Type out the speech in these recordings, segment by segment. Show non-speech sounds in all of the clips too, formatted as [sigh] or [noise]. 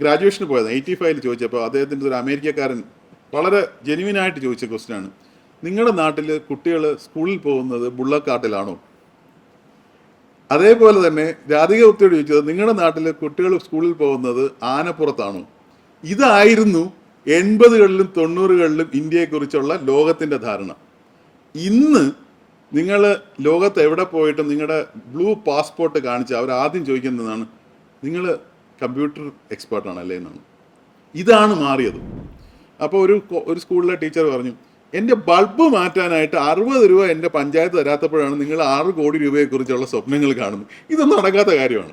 ഗ്രാജുവേഷന് പോയത് എയ്റ്റി ഫൈവിൽ ചോദിച്ചപ്പോൾ അദ്ദേഹത്തിന്റെ ഒരു അമേരിക്കക്കാരൻ വളരെ ജെനുവിനായിട്ട് ചോദിച്ച ക്വസ്റ്റ്യനാണ്. നിങ്ങളുടെ നാട്ടിൽ കുട്ടികൾ സ്കൂളിൽ പോകുന്നത് ബുള്ളക്കാട്ടിലാണോ? അതേപോലെ തന്നെ രാധിക ഗുപ്തയോട് ചോദിച്ചത് നിങ്ങളുടെ നാട്ടിൽ കുട്ടികൾ സ്കൂളിൽ പോകുന്നത് ആനപ്പുറത്താണോ? ഇതായിരുന്നു എൺപതുകളിലും തൊണ്ണൂറുകളിലും ഇന്ത്യയെക്കുറിച്ചുള്ള ലോകത്തിന്റെ ധാരണ. ഇന്ന് നിങ്ങൾ ലോകത്ത് എവിടെ പോയിട്ടും നിങ്ങളുടെ ബ്ലൂ പാസ്പോർട്ട് കാണിച്ച് അവർ ആദ്യം ചോദിക്കുന്നതാണ് നിങ്ങൾ കമ്പ്യൂട്ടർ എക്സ്പേർട്ടാണ് അല്ലേ എന്നാണ്. ഇതാണ് മാറിയത്. അപ്പോൾ ഒരു ഒരു സ്കൂളിലെ ടീച്ചർ പറഞ്ഞു എന്റെ ബൾബ് മാറ്റാനായിട്ട് അറുപത് രൂപ എന്റെ പഞ്ചായത്ത് തരാത്തപ്പോഴാണ് നിങ്ങൾ ആറ് കോടി രൂപയെക്കുറിച്ചുള്ള സ്വപ്നങ്ങൾ കാണുന്നത്. ഇതൊന്നും നടക്കാത്ത കാര്യമാണ്.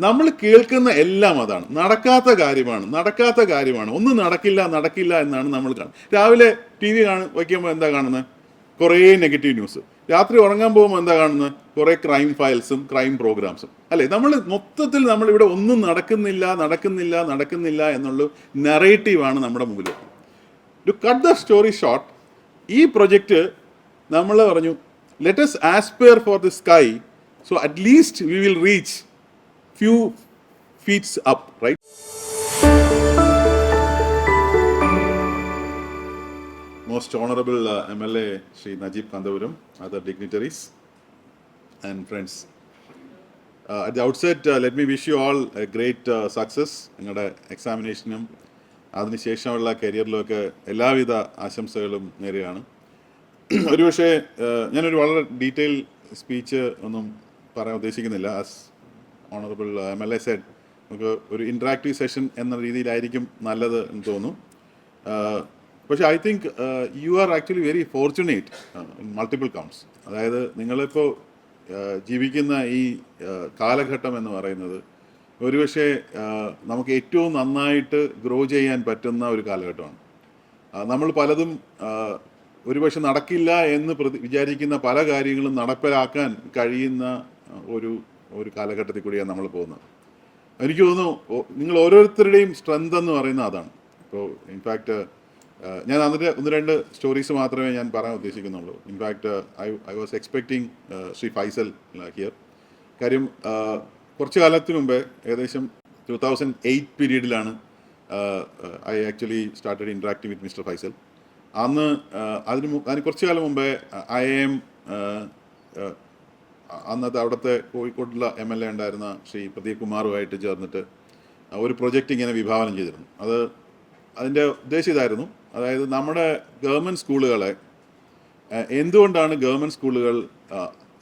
നമ്മൾ കേൾക്കുന്ന എല്ലാം അതാണ്. നടക്കാത്ത കാര്യമാണ്. നടക്കാത്ത കാര്യമാണ്. ഒന്നും നടക്കില്ല നടക്കില്ല എന്നാണ് നമ്മൾ കാണുന്നത്. രാവിലെ ടി വി കാണു വയ്ക്കുമ്പോൾ എന്താ കാണുന്നത്? കുറേ നെഗറ്റീവ് ന്യൂസ് രാത്രി ഉറങ്ങാൻ പോകുമ്പോൾ എന്താ കാണുന്നത്? കുറേ ക്രൈം ഫയൽസും ക്രൈം പ്രോഗ്രാംസും അല്ലേ? നമ്മൾ മൊത്തത്തിൽ നമ്മൾ ഇവിടെ ഒന്നും നടക്കുന്നില്ല നടക്കുന്നില്ല നടക്കുന്നില്ല എന്നുള്ള നെറേറ്റീവാണ് നമ്മുടെ മുമ്പിൽ to cut the story short ഈ പ്രൊജക്റ്റ് നമ്മൾ പറഞ്ഞു let's aspire for the sky so at least we will reach few feets up right most honourable M L A Shri Najeeb Kanthapuram other dignitaries and friends at the outset let me wish you all a great success നിങ്ങളുടെ എക്സാമിനേഷനും അതിനുശേഷമുള്ള കരിയറിലുമൊക്കെ എല്ലാവിധ ആശംസകളും നേരെയാണ് [clears throat] ഒരുപക്ഷെ uh, ഞാനൊരു വളരെ detail speech ഒന്നും പറയാൻ ഉദ്ദേശിക്കുന്നില്ല. As honourable M L A said നമുക്ക് ഒരു ഇൻട്രാക്റ്റീവ് സെഷൻ എന്ന രീതിയിലായിരിക്കും നല്ലത് എന്ന് തോന്നുന്നു. Uh, പക്ഷേ I think you are actually very fortunate multiple counts അതായത് നിങ്ങളിപ്പോൾ uh, ജീവിക്കുന്ന ഈ uh, കാലഘട്ടം എന്ന് പറയുന്നത് ഒരുപക്ഷെ uh, നമുക്ക് ഏറ്റവും നന്നായിട്ട് ഗ്രോ ചെയ്യാൻ പറ്റുന്ന ഒരു കാലഘട്ടമാണ്. നമ്മൾ പലതും ഒരുപക്ഷെ നടക്കില്ല എന്ന് പ്രതി വിചാരിക്കുന്ന പല കാര്യങ്ങളും നടപ്പിലാക്കാൻ കഴിയുന്ന ഒരു ഒരു കാലഘട്ടത്തിൽ കൂടിയാണ് നമ്മൾ പോകുന്നത്. എനിക്ക് തോന്നുന്നു നിങ്ങൾ ഓരോരുത്തരുടെയും സ്ട്രെങ്ത് എന്ന് പറയുന്നത് അതാണ്. ഇപ്പോൾ ഇൻഫാക്റ്റ് ഞാൻ അതിന്റെ ഒന്ന് രണ്ട് സ്റ്റോറീസ് മാത്രമേ ഞാൻ പറയാൻ ഉദ്ദേശിക്കുന്നുള്ളൂ. In fact I I was expecting Shri Faisal here കാര്യം കുറച്ച് കാലത്തിന് മുമ്പേ ഏകദേശം two thousand eight പീരീഡിലാണ് I actually started interacting with mister Faisal. അന്ന് അതിന് അതിന് കുറച്ച് കാലം മുമ്പേ ഐ എം അന്നത്തെ അവിടുത്തെ കോഴിക്കോട്ടുള്ള എം എൽ എ ഉണ്ടായിരുന്ന ശ്രീ പ്രദീപ് കുമാറുമായിട്ട് ചേർന്നിട്ട് ഒരു പ്രൊജക്റ്റ് ഇങ്ങനെ വിഭാവനം ചെയ്തിരുന്നു. അത് അതിന്റെ ഉദ്ദേശം ഇതായിരുന്നു. അതായത് നമ്മുടെ ഗവൺമെന്റ് സ്കൂളുകളെ എന്തുകൊണ്ടാണ് ഗവൺമെന്റ് സ്കൂളുകൾ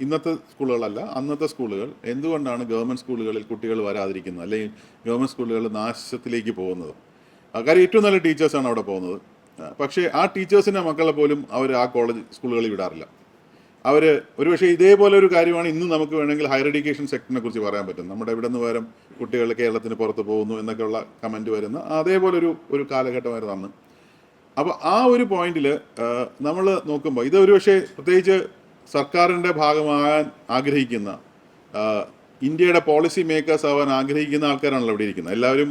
ഇന്നത്തെ സ്കൂളുകളല്ല അന്നത്തെ സ്കൂളുകൾ എന്തുകൊണ്ടാണ് ഗവൺമെന്റ് സ്കൂളുകളിൽ കുട്ടികൾ വരാതിരിക്കുന്നത്? അല്ലെങ്കിൽ ഗവൺമെന്റ് സ്കൂളുകൾ നാശത്തിലേക്ക് പോകുന്നത്? കാര്യം ഏറ്റവും നല്ല ടീച്ചേഴ്സാണ് അവിടെ പോകുന്നത്. പക്ഷേ ആ ടീച്ചേഴ്സിന്റെ മക്കളെ പോലും അവർ ആ കോളേജ് സ്കൂളുകളിൽ വിടാറില്ല. അവർ ഒരുപക്ഷെ ഇതേപോലെ ഒരു കാര്യമാണ് ഇന്ന് നമുക്ക് വേണമെങ്കിൽ ഹയർ എഡ്യൂക്കേഷൻ സെക്ടറിനെ കുറിച്ച് പറയാൻ പറ്റും. നമ്മുടെ ഇവിടെ നിന്ന് വരും കുട്ടികൾ കേരളത്തിന് പുറത്ത് പോകുന്നു എന്നൊക്കെയുള്ള കമന്റ് വരുന്ന അതേപോലെ ഒരു ഒരു കാലഘട്ടമായിരുന്നു അന്ന് അപ്പോൾ ആ ഒരു പോയിന്റിൽ നമ്മൾ നോക്കുമ്പോൾ ഇത് ഒരുപക്ഷെ പ്രത്യേകിച്ച് സർക്കാരിന്റെ ഭാഗമാകാൻ ആഗ്രഹിക്കുന്ന ഇന്ത്യയുടെ പോളിസി മേക്കേഴ്സ് ആവാൻ ആഗ്രഹിക്കുന്ന ആൾക്കാരാണല്ലോ ഇവിടെ ഇരിക്കുന്നത്. എല്ലാവരും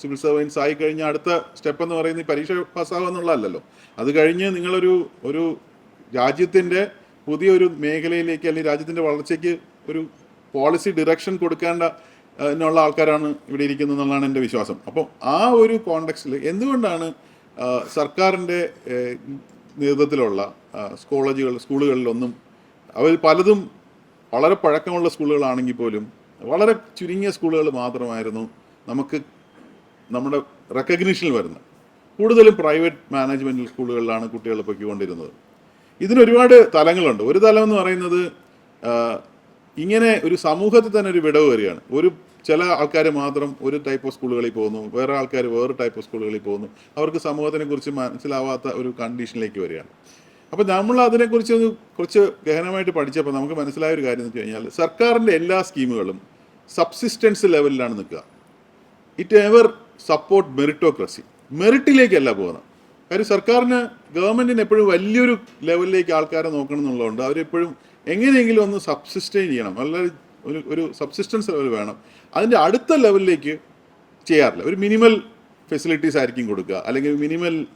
സിവിൽ സർവൻസ് ആയി കഴിഞ്ഞ അടുത്ത സ്റ്റെപ്പ് എന്ന് പറയുന്നത് പരീക്ഷ പാസ്സാവുക എന്നുള്ളതല്ലല്ലോ. അത് കഴിഞ്ഞ് നിങ്ങളൊരു ഒരു രാജ്യത്തിന്റെ പുതിയൊരു മേഖലയിലേക്ക് അല്ലെങ്കിൽ രാജ്യത്തിന്റെ വളർച്ചയ്ക്ക് ഒരു പോളിസി ഡിറക്ഷൻ കൊടുക്കേണ്ട എന്നുള്ള ആൾക്കാരാണ് ഇവിടെ ഇരിക്കുന്നത് എന്നുള്ളതാണ് എന്റെ വിശ്വാസം. അപ്പം ആ ഒരു കോണ്ടെക്സ്റ്റിൽ എന്തുകൊണ്ടാണ് സർക്കാരിന്റെ നേതൃത്വത്തിലുള്ള കോളേജുകൾ സ്കൂളുകളിലൊന്നും അവർ പലതും വളരെ പഴക്കമുള്ള സ്കൂളുകളാണെങ്കിൽ പോലും വളരെ ചുരുങ്ങിയ സ്കൂളുകൾ മാത്രമായിരുന്നു നമുക്ക് നമ്മുടെ റെക്കഗ്നീഷനിൽ വരുന്നത്. കൂടുതലും പ്രൈവറ്റ് മാനേജ്മെന്റ് സ്കൂളുകളിലാണ് കുട്ടികൾ പൊയ്ക്കൊണ്ടിരുന്നത്. ഇതിന് ഒരുപാട് തലങ്ങളുണ്ട്. ഒരു തലം എന്ന് പറയുന്നത് ഇങ്ങനെ ഒരു സമൂഹത്തിൽ തന്നെ ഒരു വിടവ് വരികയാണ്. ഒരു ചില ആൾക്കാർ മാത്രം ഒരു ടൈപ്പ് ഓഫ് സ്കൂളുകളിൽ പോകുന്നു വേറെ ആൾക്കാർ വേറെ ടൈപ്പ് ഓഫ് സ്കൂളുകളിൽ പോകുന്നു. അവർക്ക് സമൂഹത്തിനെ കുറിച്ച് മനസ്സിലാവാത്ത ഒരു കണ്ടീഷനിലേക്ക് വരികയാണ്. അപ്പോൾ നമ്മൾ അതിനെക്കുറിച്ച് ഒന്ന് കുറച്ച് ഗഹനമായിട്ട് പഠിച്ചപ്പോൾ നമുക്ക് മനസ്സിലായ ഒരു കാര്യം എന്ന് വെച്ച് കഴിഞ്ഞാൽ സർക്കാരിന്റെ എല്ലാ സ്കീമുകളും സബ്സിസ്റ്റൻസ് ലെവലിലാണ് നിൽക്കുക. ഇറ്റ് എവർ സപ്പോർട്ട് മെറിറ്റോക്രസി മെറിറ്റിലേക്കല്ല പോകുന്നത് കാര്യം സർക്കാരിന് ഗവൺമെന്റിന് എപ്പോഴും വലിയൊരു ലെവലിലേക്ക് ആൾക്കാരെ നോക്കണം എന്നുള്ളതുകൊണ്ട് അവരെപ്പോഴും എങ്ങനെയെങ്കിലും ഒന്ന് സബ്സിസ്റ്റൈൻ ചെയ്യണം. നല്ല ഒരു ഒരു സബ്സിസ്റ്റൻസ് ലെവൽ വേണം. അതിന്റെ അടുത്ത ലെവലിലേക്ക് ചെയ്യാറില്ല. ഒരു മിനിമൽ ഫെസിലിറ്റീസ് ആയിരിക്കും കൊടുക്കുക. അല്ലെങ്കിൽ മിനിമൽ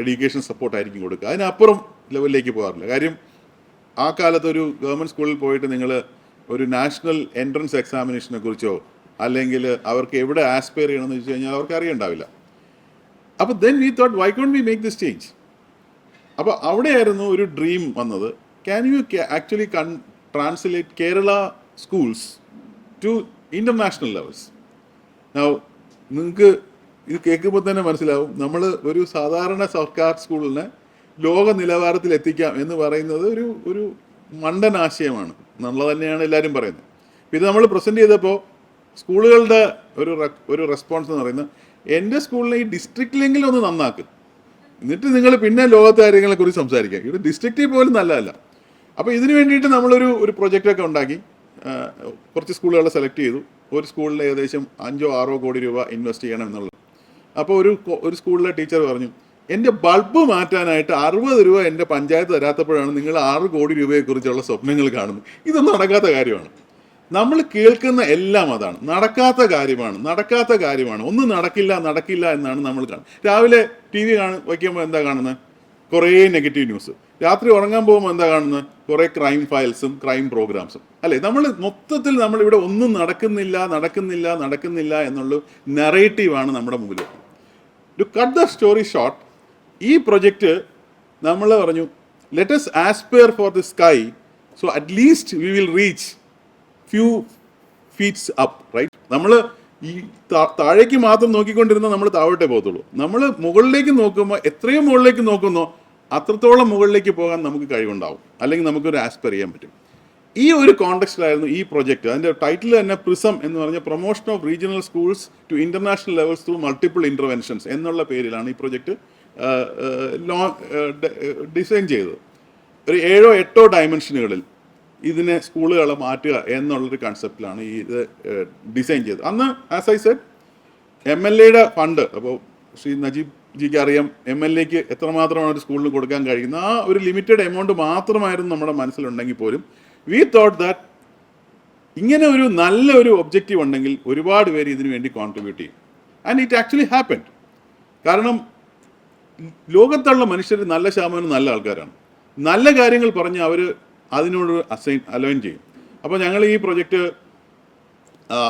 എഡ്യൂക്കേഷൻ സപ്പോർട്ട് ആയിരിക്കും കൊടുക്കുക. അതിനപ്പുറം ലെവലിലേക്ക് പോകാറില്ല. കാര്യം ആ കാലത്ത് ഒരു ഗവൺമെന്റ് സ്കൂളിൽ പോയിട്ട് നിങ്ങൾ ഒരു നാഷണൽ എൻട്രൻസ് എക്സാമിനേഷനെ കുറിച്ചോ അല്ലെങ്കിൽ അവർക്ക് എവിടെ ആസ്പയർ ചെയ്യണമെന്ന് വെച്ച് കഴിഞ്ഞാൽ അവർക്ക് അറിയണ്ടാവില്ല. അപ്പോൾ then we thought why can we make this change അപ്പോൾ അവിടെയായിരുന്നു ഒരു ഡ്രീം വന്നത്. Can you actually con translate Kerala schools to international levels നിങ്ങൾക്ക് ഇത് കേൾക്കുമ്പോൾ തന്നെ മനസ്സിലാവും. നമ്മൾ ഒരു സാധാരണ സർക്കാർ സ്കൂളിനെ ലോക നിലവാരത്തിൽ എത്തിക്കാം എന്ന് പറയുന്നത് ഒരു ഒരു മണ്ടനാശയമാണ്. നമ്മൾ തന്നെയാണ് എല്ലാവരും പറയുന്നത്. ഇത് നമ്മൾ പ്രസന്റ് ചെയ്തപ്പോൾ സ്കൂളുകളുടെ ഒരു ഒരു റെസ്പോൺസ് എന്ന് പറയുന്നത് എന്റെ സ്കൂളിനെ ഈ ഡിസ്ട്രിക്റ്റിലെങ്കിലും ഒന്ന് നന്നാക്കും. എന്നിട്ട് നിങ്ങൾ പിന്നെ ലോകത്തെ കാര്യങ്ങളെ കുറിച്ച് സംസാരിക്കുക ഇവിടെ ഡിസ്ട്രിക്റ്റിൽ പോലും നല്ലതല്ല. അപ്പോൾ ഇതിനു വേണ്ടിയിട്ട് നമ്മളൊരു ഒരു പ്രൊജക്റ്റൊക്കെ ഉണ്ടാക്കി. കുറച്ച് സ്കൂളുകളെ സെലക്ട് ചെയ്തു. ഒരു സ്കൂളിൽ ഏകദേശം അഞ്ചോ ആറോ കോടി രൂപ ഇൻവെസ്റ്റ് ചെയ്യണം എന്നുള്ളത്. അപ്പോൾ ഒരു ഒരു സ്കൂളിലെ ടീച്ചർ പറഞ്ഞു എന്റെ ബൾബ് മാറ്റാനായിട്ട് അറുപത് രൂപ എന്റെ പഞ്ചായത്ത് തരാത്തപ്പോഴാണ് നിങ്ങൾ ആറ് കോടി രൂപയെക്കുറിച്ചുള്ള സ്വപ്നങ്ങൾ കാണുന്നത്. ഇതൊന്നും നടക്കാത്ത കാര്യമാണ്. നമ്മൾ കേൾക്കുന്ന എല്ലാം അതാണ്. നടക്കാത്ത കാര്യമാണ്. നടക്കാത്ത കാര്യമാണ്. ഒന്നും നടക്കില്ല നടക്കില്ല എന്നാണ് നമ്മൾ കാണുന്നത്. രാവിലെ ടി വി കാണു വയ്ക്കുമ്പോൾ എന്താ കാണുന്നത്? കുറേ നെഗറ്റീവ് ന്യൂസ്. രാത്രി ഉറങ്ങാൻ പോകുമ്പോൾ എന്താ കാണുന്നത്? കുറേ ക്രൈം ഫയൽസും ക്രൈം പ്രോഗ്രാംസും അല്ലേ? നമ്മൾ മൊത്തത്തിൽ നമ്മൾ ഇവിടെ ഒന്നും നടക്കുന്നില്ല നടക്കുന്നില്ല നടക്കുന്നില്ല എന്നുള്ള നെറേറ്റീവാണ് നമ്മുടെ മുമ്പിൽ to cut the story short ഈ പ്രൊജക്റ്റ് നമ്മൾ പറഞ്ഞു let's aspire for the sky so at least we will reach few feets up right നമ്മൾ ഈ താഴേക്ക് മാത്രം നോക്കിക്കൊണ്ടിരുന്ന നമ്മൾ താഴോട്ടേ പോകത്തുള്ളൂ. നമ്മൾ മുകളിലേക്ക് നോക്കുമ്പോൾ എത്രയും മുകളിലേക്ക് നോക്കുന്നോ അത്രത്തോളം മുകളിലേക്ക് പോകാൻ നമുക്ക് കഴിവുണ്ടാവും. അല്ലെങ്കിൽ നമുക്കൊരു ആസ്പയർ ചെയ്യാൻ പറ്റും. ഈ ഒരു കോണ്ടെക്സ്റ്റിലായിരുന്നു ഈ പ്രൊജക്റ്റ് അതിന്റെ ടൈറ്റിൽ തന്നെ പ്രിസം എന്ന് പറഞ്ഞ promotion of regional schools to international levels through multiple interventions എന്നുള്ള പേരിലാണ് ഈ പ്രൊജക്റ്റ് ഡിസൈൻ ചെയ്തത്. ഒരു ഏഴോ എട്ടോ ഡയമെൻഷനുകളിൽ ഇതിനെ സ്കൂളുകളെ മാറ്റുക എന്നുള്ളൊരു കൺസെപ്റ്റിലാണ് ഈ ഇത് ഡിസൈൻ ചെയ്തത്. അന്ന് as I said M L എയുടെ ഫണ്ട് അപ്പോൾ ശ്രീ നജീബ് ജിക്ക് അറിയാം എം എൽ എക്ക് എത്രമാത്രമാണ് ഒരു സ്കൂളിന് കൊടുക്കാൻ കഴിയുന്നത്? ആ ഒരു ലിമിറ്റഡ് എമൗണ്ട് മാത്രമായിരുന്നു നമ്മുടെ മനസ്സിലുണ്ടെങ്കിൽ പോലും വി തോട്ട് ദാറ്റ് ഇങ്ങനെ ഒരു നല്ല ഒരു ഒബ്ജക്റ്റീവ് ഉണ്ടെങ്കിൽ ഒരുപാട് പേര് ഇതിനു വേണ്ടി കോൺട്രിബ്യൂട്ട് ചെയ്യും. ആൻഡ് ഇറ്റ് ആക്ച്വലി ഹാപ്പൻ കാരണം ലോകത്തുള്ള മനുഷ്യർ നല്ല ശതമാനം നല്ല ആൾക്കാരാണ്. നല്ല കാര്യങ്ങൾ പറഞ്ഞ് അവർ അതിനോട് അസൈൻ അലൈൻ ചെയ്യും. അപ്പോൾ ഞങ്ങൾ ഈ പ്രൊജക്റ്റ്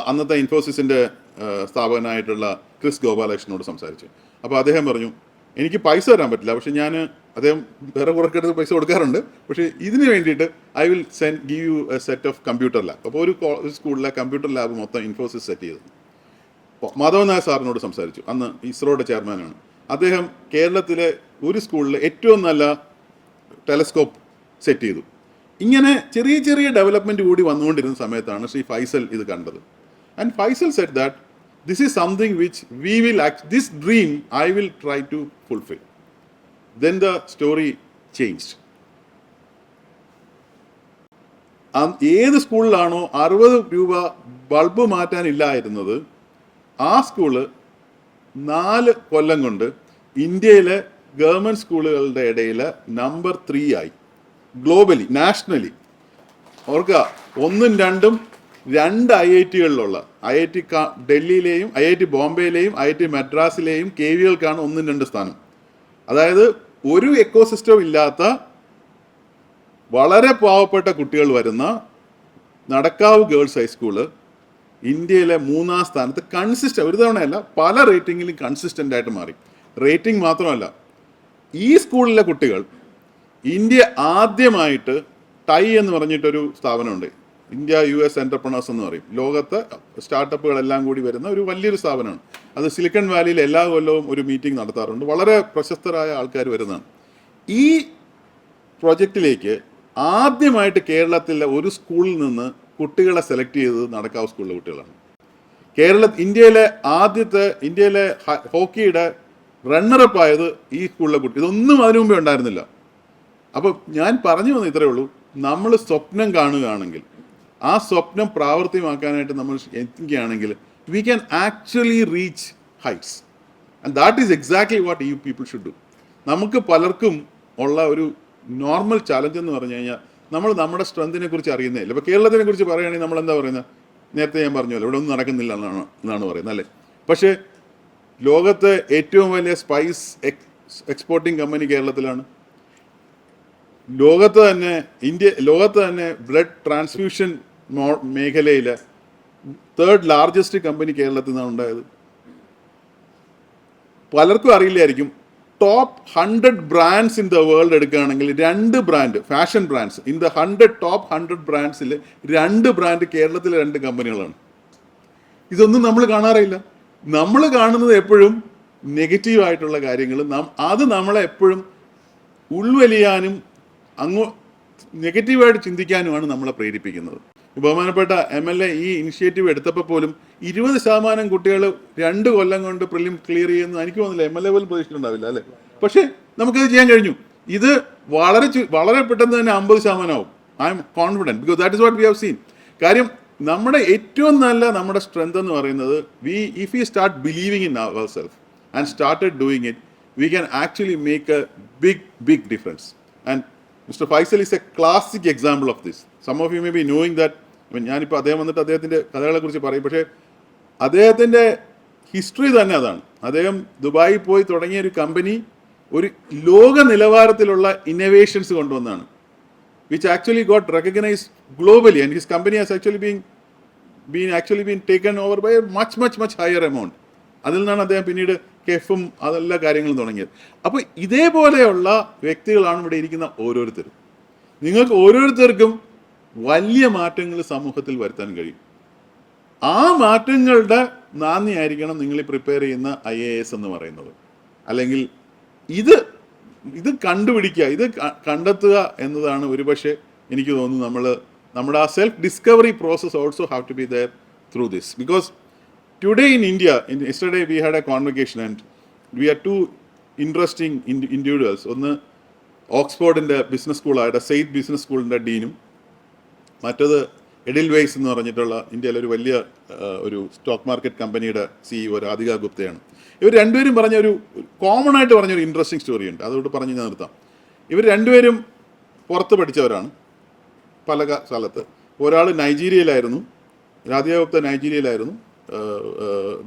അന്നത്തെ ഇൻഫോസിസിന്റെ സ്ഥാപകനായിട്ടുള്ള ക്രിസ് ഗോപാലകൃഷ്ണനോട് സംസാരിച്ചു. അപ്പോൾ അദ്ദേഹം പറഞ്ഞു എനിക്ക് പൈസ തരാൻ പറ്റില്ല. പക്ഷെ ഞാൻ അദ്ദേഹം വേറെ കുറക്കെടുത്ത് പൈസ കൊടുക്കാറുണ്ട്. പക്ഷേ ഇതിന് വേണ്ടിയിട്ട് I will send give you a set of computer lab അപ്പോൾ ഒരു സ്കൂളിലെ കമ്പ്യൂട്ടർ ലാബ് മൊത്തം ഇൻഫോസിസ് സെറ്റ് ചെയ്തു. മാധവൻ നായർ സാറിനോട് സംസാരിച്ചു. അന്ന് ഇസ്രോയുടെ ചെയർമാനാണ് അദ്ദേഹം കേരളത്തിലെ ഒരു സ്കൂളിലെ ഏറ്റവും നല്ല ടെലസ്കോപ്പ് സെറ്റ് ചെയ്തു. ഇങ്ങനെ ചെറിയ ചെറിയ ഡെവലപ്മെന്റ് കൂടി വന്നുകൊണ്ടിരുന്ന സമയത്താണ് ശ്രീ ഫൈസൽ ഇത് കണ്ടത്. And Faisal said that this is something which we will this dream I will try to fulfil then the story changed ഏത് സ്കൂളിലാണോ അറുപത് രൂപ ബൾബ് മാറ്റാനില്ലായിരുന്നത് ആ സ്കൂൾ നാല് കൊല്ലം കൊണ്ട് ഇന്ത്യയിലെ ഗവൺമെന്റ് സ്കൂളുകളുടെ ഇടയിൽ നമ്പർ ത്രീ ആയി. ഗ്ലോബലി നാഷണലി ഓർക്കുക ഒന്നും രണ്ടും രണ്ട് ഐ ഐ ടികളിലുള്ള ഐ ഐ ടി ഡൽഹിയിലെയും ഐ ഐ ടി ബോംബെയിലെയും ഐ ഐ ടി മദ്രാസിലെയും കെ വികൾക്കാണ് ഒന്നും രണ്ട് സ്ഥാനം. അതായത് ഒരു എക്കോസിസ്റ്റം ഇല്ലാത്ത വളരെ പാവപ്പെട്ട കുട്ടികൾ വരുന്ന നടക്കാവ് ഗേൾസ് ഹൈസ്കൂൾ ഇന്ത്യയിലെ മൂന്നാം സ്ഥാനത്ത് കൺസിസ്റ്റൻ ഒരു തവണയല്ല പല റേറ്റിങ്ങിലും കൺസിസ്റ്റന്റ് ആയിട്ട് മാറി. റേറ്റിംഗ് മാത്രമല്ല ഈ സ്കൂളിലെ കുട്ടികൾ ഇന്ത്യ ആദ്യമായിട്ട് ടൈ എന്ന് പറഞ്ഞിട്ടൊരു സ്ഥാപനമുണ്ട്. ഇന്ത്യ യു എസ് എന്റർപ്രണേഴ്സ് എന്ന് പറയും. ലോകത്തെ സ്റ്റാർട്ടപ്പുകളെല്ലാം കൂടി വരുന്ന ഒരു വലിയൊരു സ്ഥാപനമാണ്. അത് സിലിക്കൺ വാലിയിൽ എല്ലാ കൊല്ലവും ഒരു മീറ്റിംഗ് നടത്താറുണ്ട്. വളരെ പ്രശസ്തരായ ആൾക്കാർ വരുന്നതാണ്. ഈ പ്രൊജക്റ്റിലേക്ക് ആദ്യമായിട്ട് കേരളത്തിലെ ഒരു സ്കൂളിൽ നിന്ന് കുട്ടികളെ സെലക്ട് ചെയ്തത് നടക്കാവ് സ്കൂളിലെ കുട്ടികളാണ്. കേരള ഇന്ത്യയിലെ ആദ്യത്തെ ഇന്ത്യയിലെ ഹോക്കിയുടെ റണ്ണറപ്പ് ആയത് ഈ സ്കൂളിലെ കുട്ടി. ഇതൊന്നും അതിനു മുമ്പേ ഉണ്ടായിരുന്നില്ല. അപ്പോൾ ഞാൻ പറഞ്ഞു വന്ന ഇത്രയേ ഉള്ളൂ. നമ്മൾ സ്വപ്നം കാണുകയാണെങ്കിൽ ആ സ്വപ്നം പ്രാവർത്തികമാക്കാനായിട്ട് നമ്മൾ എത്തിക്കുകയാണെങ്കിൽ we can actually reach heights and that is exactly what you people should do നമുക്ക് പലർക്കും ഉള്ള ഒരു നോർമൽ ചാലഞ്ച് എന്ന് പറഞ്ഞു കഴിഞ്ഞാൽ നമ്മൾ നമ്മുടെ സ്ട്രെങ്തിനെ കുറിച്ച് അറിയുന്നേ ഇല്ല ഇപ്പോൾ കേരളത്തിനെ കുറിച്ച് പറയുകയാണെങ്കിൽ നമ്മൾ എന്താ പറയുന്നത്? നേരത്തെ ഞാൻ പറഞ്ഞല്ലോ ഇവിടെ ഒന്നും നടക്കുന്നില്ല എന്നാണ് എന്നാണ് പറയുന്നത് അല്ലേ? പക്ഷേ ലോകത്തെ ഏറ്റവും വലിയ സ്പൈസ് എക്സ്പോർട്ടിംഗ് കമ്പനി കേരളത്തിലാണ്. ലോകത്ത് തന്നെ ഇന്ത്യ ലോകത്ത് തന്നെ ബ്ലഡ് ട്രാൻസ്ഫ്യൂഷൻ മേഖലയിൽ തേർഡ് ലാർജസ്റ്റ് കമ്പനി കേരളത്തിൽ നിന്നാണ് ഉണ്ടായത്. പലർക്കും അറിയില്ലായിരിക്കും top hundred brands in the world എടുക്കുകയാണെങ്കിൽ രണ്ട് brand fashion brands in the hundred top hundred ബ്രാൻഡ്സിൽ രണ്ട് ബ്രാൻഡ് കേരളത്തിലെ രണ്ട് കമ്പനികളാണ് ഇതൊന്നും നമ്മൾ കാണാറില്ല നമ്മൾ കാണുന്നത് എപ്പോഴും നെഗറ്റീവ് ആയിട്ടുള്ള കാര്യങ്ങൾ. നാം അത് നമ്മളെ എപ്പോഴും ഉൾവലിയാനും അങ്ങോ നെഗറ്റീവായിട്ട് ചിന്തിക്കാനുമാണ് നമ്മളെ പ്രേരിപ്പിക്കുന്നത്. ബഹുമാനപ്പെട്ട എം എൽ എ ഈ ഇനിഷ്യേറ്റീവ് എടുത്തപ്പോൾ പോലും ഇരുപത് ശതമാനം കുട്ടികൾ രണ്ട് കൊല്ലം കൊണ്ട് പ്രിലിം ക്ലിയർ ചെയ്യുന്ന. എനിക്ക് തോന്നുന്നില്ല എം എൽ എ പോലും പ്രതീക്ഷിച്ചിട്ടുണ്ടാവില്ല അല്ലേ? പക്ഷേ നമുക്കത് ചെയ്യാൻ കഴിഞ്ഞു. ഇത് വളരെ വളരെ പെട്ടെന്ന് തന്നെ അമ്പത് ശതമാനമാവും. I am confident because that is what we have seen കാര്യം നമ്മുടെ ഏറ്റവും നല്ല നമ്മുടെ സ്ട്രെങ്ത് എന്ന് പറയുന്നത് we if you start believing in our self and started doing it we can actually make a big big difference and mister Faisal is a classic example of this. Some of you may be knowing that ഞാനിപ്പോൾ അദ്ദേഹം വന്നിട്ട് അദ്ദേഹത്തിന്റെ കഥകളെ കുറിച്ച് പറയും. പക്ഷേ അദ്ദേഹത്തിന്റെ history തന്നെ അതാണ്. അദ്ദേഹം ദുബായിൽ പോയി തുടങ്ങിയ ഒരു കമ്പനി ഒരു ലോക നിലവാരത്തിലുള്ള innovations കൊണ്ടുവന്നാണ് which actually got recognise globally and his company has actually being been actually been taken over by much much much higher amount അതിൽ നിന്നാണ് അദ്ദേഹം പിന്നീട് കെഫും അതെല്ലാ കാര്യങ്ങളും തുടങ്ങിയത്. അപ്പോൾ ഇതേപോലെയുള്ള വ്യക്തികളാണ് ഇവിടെ ഇരിക്കുന്ന ഓരോരുത്തരും. നിങ്ങൾക്ക് ഓരോരുത്തർക്കും വലിയ മാറ്റങ്ങൾ സമൂഹത്തിൽ വരുത്താൻ കഴിയും. ആ മാറ്റങ്ങളുടെ നാന്ദിയായിരിക്കണം നിങ്ങൾ പ്രിപ്പയർ ചെയ്യുന്ന ഐ എ എസ് എന്ന് പറയുന്നത്. അല്ലെങ്കിൽ ഇത് ഇത് കണ്ടുപിടിക്കുക ഇത് കണ്ടെത്തുക എന്നതാണ് ഒരുപക്ഷെ എനിക്ക് തോന്നുന്നു നമ്മൾ നമ്മുടെ ആ self discovery process also have to be there through this because today in India in yesterday we had a convocation the we are two interesting individuals ഒന്ന് ഓക്സ്ഫോർഡിന്റെ ബിസിനസ് സ്കൂളായിട്ട് സെയ്ത്ത് ബിസിനസ് സ്കൂളിന്റെ ഡീനും മറ്റത് എഡിൽ വെയ്സ് എന്ന് പറഞ്ഞിട്ടുള്ള ഇന്ത്യയിലെ ഒരു വലിയ ആ, ഒരു സ്റ്റോക്ക് മാർക്കറ്റ് കമ്പനിയുടെ സിഇഒ രാധിക ഗുപ്തയാണ്. ഇവർ രണ്ടുപേരും പറഞ്ഞ ഒരു കോമൺ ആയിട്ട് പറഞ്ഞ ഒരു ഇൻട്രസ്റ്റിംഗ് സ്റ്റോറി ഉണ്ട്. അതുകൊണ്ട് പറഞ്ഞ് ഞാൻ നിർത്താം. ഇവർ രണ്ടുപേരും പുറത്ത് പഠിച്ചവരാണ്. പല സ്ഥലത്ത്. ഒരാൾ നൈജീരിയയിലായിരുന്നു. രാധിക ഗുപ്ത നൈജീരിയയിലായിരുന്നു.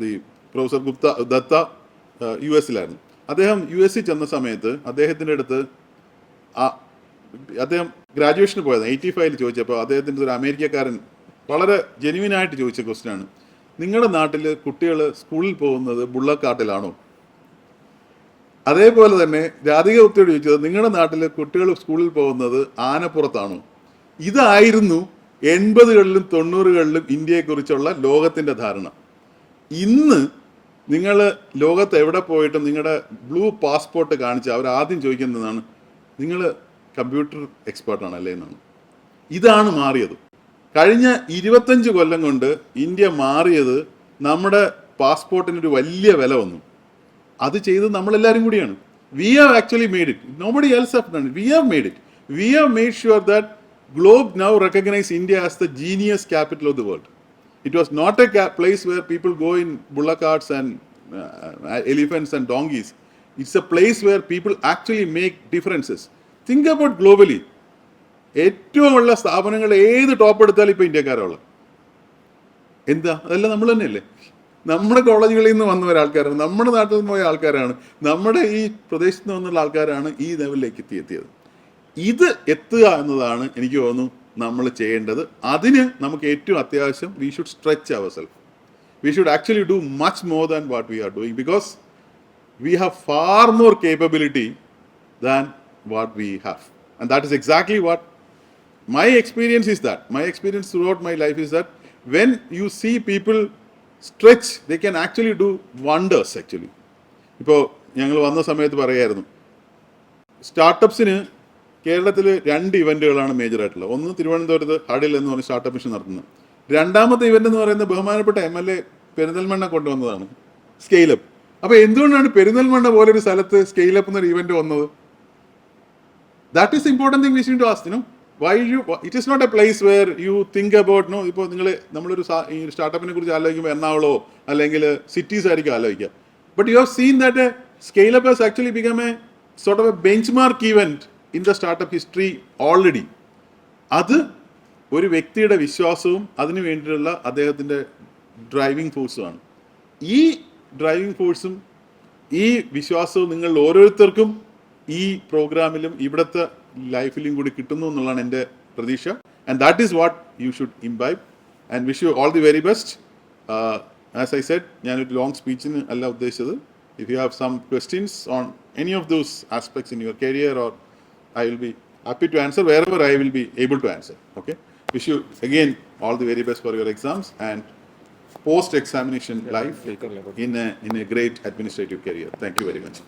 The professor Gupta Datta U എസിലായിരുന്നു. അദ്ദേഹം യു സി ചെന്ന സമയത്ത് അദ്ദേഹത്തിന്റെ അടുത്ത് അദ്ദേഹം ഗ്രാജുവേഷന് പോയത് എയ്റ്റി ഫൈവിൽ ചോദിച്ചപ്പോൾ അദ്ദേഹത്തിന്റെ ഒരു അമേരിക്കക്കാരൻ വളരെ ജെനുവിനായിട്ട് ചോദിച്ച ക്വസ്റ്റ്യൻ ആണ് നിങ്ങളുടെ നാട്ടിൽ കുട്ടികൾ സ്കൂളിൽ പോകുന്നത് ബുള്ളക്കാട്ടിലാണോ? അതേപോലെ തന്നെ രാധിക ഗുപ്തയോട് ചോദിച്ചത് നിങ്ങളുടെ നാട്ടിൽ കുട്ടികൾ സ്കൂളിൽ പോകുന്നത് ആനപ്പുറത്താണോ? ഇതായിരുന്നു എൺപതുകളിലും തൊണ്ണൂറുകളിലും ഇന്ത്യയെക്കുറിച്ചുള്ള ലോകത്തിന്റെ ധാരണ. ഇന്ന് നിങ്ങൾ ലോകത്ത് എവിടെ പോയിട്ടും നിങ്ങളുടെ ബ്ലൂ പാസ്പോർട്ട് കാണിച്ച് അവർ ആദ്യം ചോദിക്കുന്നതാണ് നിങ്ങൾ കമ്പ്യൂട്ടർ എക്സ്പേർട്ടാണ് അല്ലേ? എന്നാണ്. ഇതാണ് മാറിയത്. കഴിഞ്ഞ ഇരുപത്തഞ്ച് കൊല്ലം കൊണ്ട് ഇന്ത്യ മാറിയത് നമ്മുടെ പാസ്പോർട്ടിനൊരു വലിയ വില വന്നു. അത് ചെയ്തത് നമ്മളെല്ലാവരും കൂടിയാണ്. We have actually made it nobody else have done we have made it we have made sure that globe now recognise India as the genius capital of the world It was not a place where people go in bullock carts and uh, elephants and donkeys. It's a place where people actually make differences. Think about globally. ഏറ്റവും ഉള്ള സ്ഥാപനങ്ങൾ ഏത് top എടുത്താലും ഇപ്പോൾ ഇന്ത്യക്കാരുള്ള എന്താ? അതെല്ലാം നമ്മൾ തന്നെയല്ലേ? നമ്മുടെ കോളേജുകളിൽ നിന്ന് വന്ന ഒരാൾക്കാരാണ് നമ്മുടെ നാട്ടിൽ നിന്ന് പോയ ആൾക്കാരാണ്. നമ്മുടെ ഈ പ്രദേശത്ത് നിന്ന് വന്നുള്ള ആൾക്കാരാണ് ഈ ലെവലിലേക്ക് എത്തി എത്തിയത് ഇത് എത്തുക എന്നതാണ് എനിക്ക് തോന്നുന്നു നമ്മൾ ചെയ്യേണ്ടത്. അതിന് നമുക്ക് ഏറ്റവും അത്യാവശ്യം we should stretch our self we should actually do much more than what we are doing because we have far more capability than what we have and that is exactly what my experience is that my experience throughout my life is that when you see people stretch the can actually do wonders actually ഇപ്പോൾ ഞങ്ങൾ വന്ന സമയത്ത് പറയായിരുന്നു സ്റ്റാർട്ടപ്സിന് കേരളത്തിൽ രണ്ട് ഇവന്റുകളാണ് major ആയിട്ടുള്ളത് ഒന്ന് തിരുവനന്തപുരത്ത് ഹഡിൽ എന്ന് പറഞ്ഞ സ്റ്റാർട്ടപ്പ് മിഷൻ നടത്തുന്നത്. രണ്ടാമത്തെ ഇവന്റ് എന്ന് പറയുന്നത് ബഹുമാനപ്പെട്ട എം എൽ എ പെരിന്തൽമണ്ണ കൊണ്ടുവന്നതാണ്. സ്കെയിലപ്പ് അപ്പൊ. എന്തുകൊണ്ടാണ് പെരിന്തൽമണ്ണ പോലെ ഒരു സ്ഥലത്ത് സ്കെയിലപ്പ് എന്നൊരു ഇവന്റ് വന്നത്? That is important thing whis to ആസ്തിനു why you it is not A place where you think about no ഇപ്പോൾ നിങ്ങൾ നമ്മളൊരു ഈ സ്റ്റാർട്ടപ്പിനെ കുറിച്ച് ആലോചിക്കുമ്പോൾ എറണാകുളമോ അല്ലെങ്കിൽ സിറ്റീസ് ആയിരിക്കും ആലോചിക്കുക. But you have seen that scale up has actually become a sort of a benchmark event in the startup history already. അത് ഒരു വ്യക്തിയുടെ വിശ്വാസവും അതിനു വേണ്ടിയുള്ള അദ്ദേഹത്തിന്റെ ഡ്രൈവിംഗ് ഫോഴ്സുമാണ്. ഈ ഡ്രൈവിംഗ് ഫോഴ്സും ഈ വിശ്വാസവും നിങ്ങൾ ഓരോരുത്തർക്കും ഈ പ്രോഗ്രാമിലും ഇവിടുത്തെ ലൈഫിലും കൂടി കിട്ടുന്നു എന്നുള്ളതാണ് എന്റെ പ്രതീക്ഷ. And that is what you should imbibe and wish you all the very best as I said ഞാനൊരു ലോങ് സ്പീച്ചിന് അല്ല ഉദ്ദേശിച്ചത്. If you have some questions on any of those aspects in your career or I will be happy to answer wherever I will be able to answer. Okay. Wish you again all the very best for your exams and post examination life in a, in a great administrative career. Thank you very much.